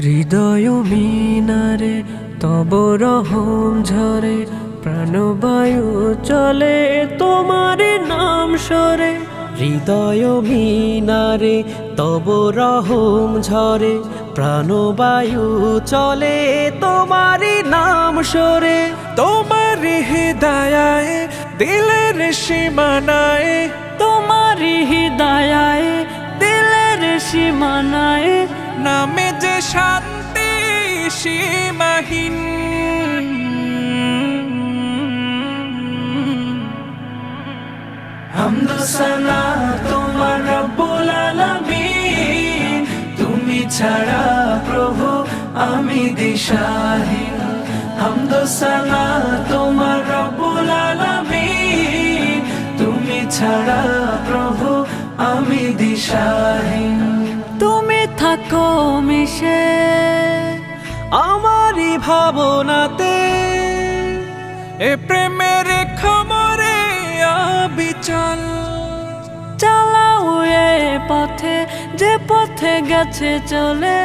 হৃদয় মিনারে তব রহম ঝরে প্রাণবায়ু চলে সরে হৃদয় মিনারে তব রহম ঝরে প্রাণবায়ু চলে তোমার নাম সরে। তোমার হৃদয়ায় দিলের সীমানায়। তোমার হৃদয়ায় দিলের সীমানায়। নামে যে শান্তি সীমাহীন। হামদু সানা আমি দিশাহীন হামদু সানা তোমার রব্বুল আলামিন তুমি ছাড়া প্রভু আমি দিশাহীন তুমি থাকো মিশে আমারই ভাবনাতে এ প্রেমের খমরে আবিচল চালাও এ পথে যে পথে গেছে চলে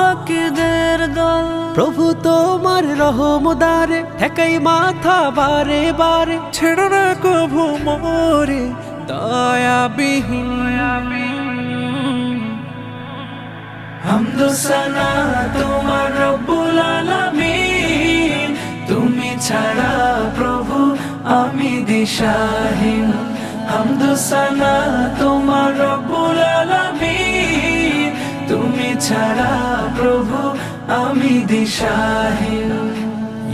সাহবামুতাকিদের দল। প্রভু তোমার রহমদারে ঠেকাই মাথা বারে বারে। ছেড়ো না কভু মোরে দয়াবিহীন। হামদু সানা তোমার রব্বুল আলামিন। তুমি ছাড়া প্রভু আমি দিশাহীন। হামদু সানা তোমার রব্বুল আলামিন। ছাড়া প্রভু আমি দিশাহীন।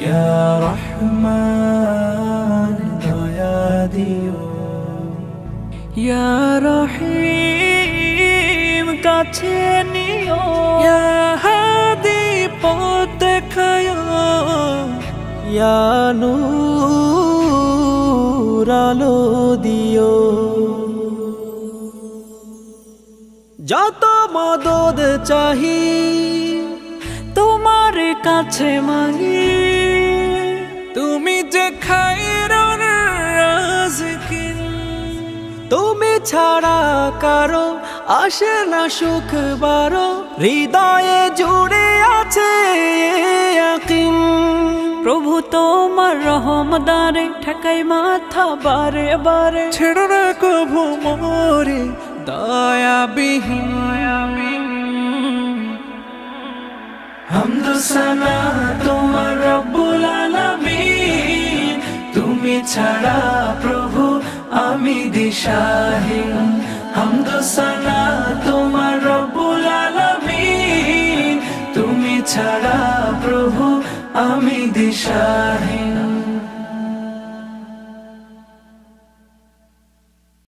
ইয়া রহমান দয়া দিও ইয়া রহিম কাছে নিও। ইয়া হাদি পথ দেখায় ইয়া নূর আলো দিও। যত মদদ চাহি তোমার কাছে মাগি। তুমি যে খাইরুর রাজকিন তুমি ছাড়া কারও আসে না সুখ বারো। হৃদয়ে জুড়ে আছে ইয়াকিন। প্রভু তোমার রহমদারে ঠেকাই মাথা বারে বারে। ছেড়ো না কভু মোরে দয়াবিহীন। হামদু সানা তোমার রব্বুল আলামিন। তুমি ছাড়া প্রভু, আমি দিশাহীন। হামদু সানা তোমার রব্বুল আলামিন। তুমি ছাড়া প্রভু, আমি দিশাহীন।